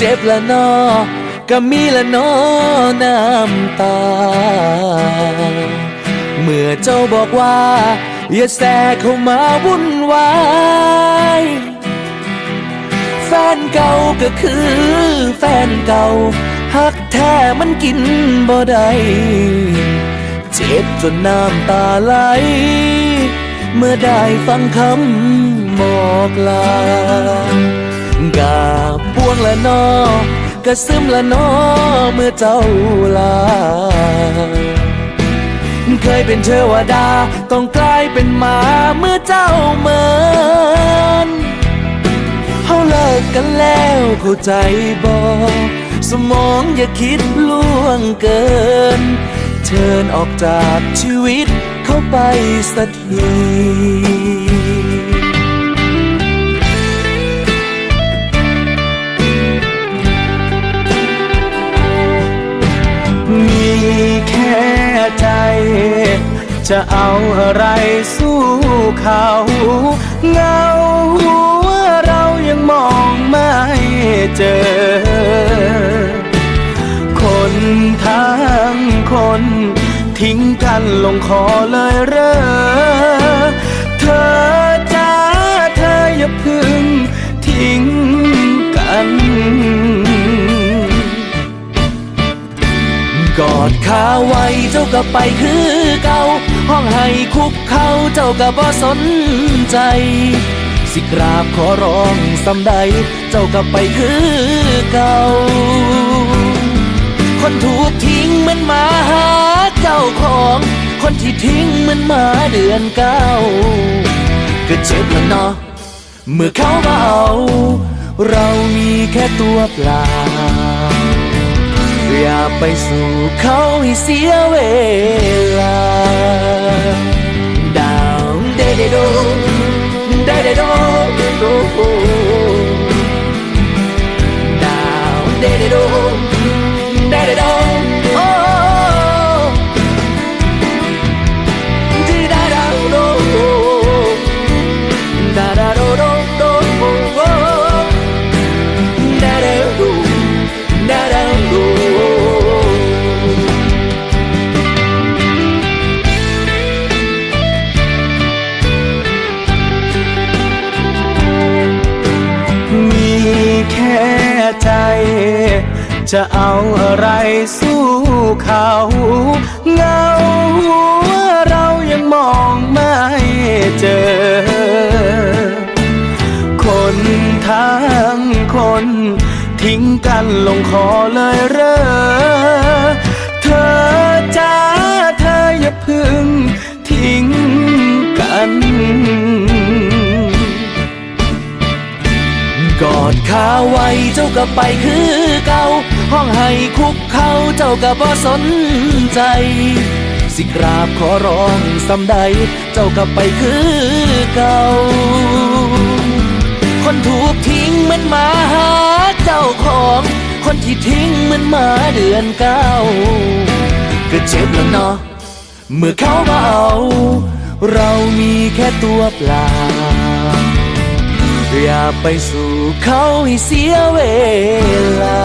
เจ็บละนอก็มีละนอน้ำตา เมื่อเจ้าบอกว่า อย่าแทรกเข้ามาวุ่นวายแฟนเก่าก็คือแฟนเก่าหักแท้มันกินบ่ได้เจ็บจนน้ำตาไหล เมื่อได้ฟังคำบอกลาก ละนอกระซึมละนอเมื่อเจ้าลา เคยเป็นเทวดาต้องกลายเป็นหมาเมื่อเจ้าเหมินเขาเลิกกันแล้วเข้าใจบอกสมองอย่าคิดล่วงเกิน เชิญออกจากชีวิตเข้าไปสักที ใจ จะเอาอะไรสู้เขา เงาหัวเรายังมองไม่เจอ คนทั้งคน ทิ้งกันลงคอเลยเรอเธอ ดขาไว้เจ้าก็ไปคือเก่า ห้องให้คุกเขาเจ้าก็บ่สนใจ สิกราบขอร้องสำใด เจ้าก็ไปคือเก่า คนถูกทิ้งเหมันมาหาเจ้าของ คนที่ทิ้งเหมันมาเดือนเก้าก็เจ็บแล้วเนาะเมื่อเขามาเอา เรามีแค่ตัวเปล่า อย่าไปสู่เขาให้เสียเวลา ดาวเดเดโดเดเดโดโดดาวเดเดโดเดเดโด จจะเอาอะไรสู้เขา เงาหัวเรายังมองไม่เจอ คนทั้งคน ทิ้งกันลงคอเลยเรอเธอจ้าเธออย่าพึ่งทิ้ง ขาไว้เจ้าก็ไปคือเก่าห้องให้คุกเขาเจ้าก็บ่สนใจ สิกราบขอร้องสำใด เจ้าก็ไปคือเก่าคนถูกทิ้งเหมันหมาหาเจ้าของ คนที่ทิ้งเหมันหมาเดือนเก้าก็เจ็บแล้วเนาะเมื่อเขามาเอา เรามีแค่ตัวเปล่า อย่าไปสู่เขาให้เสียเวลา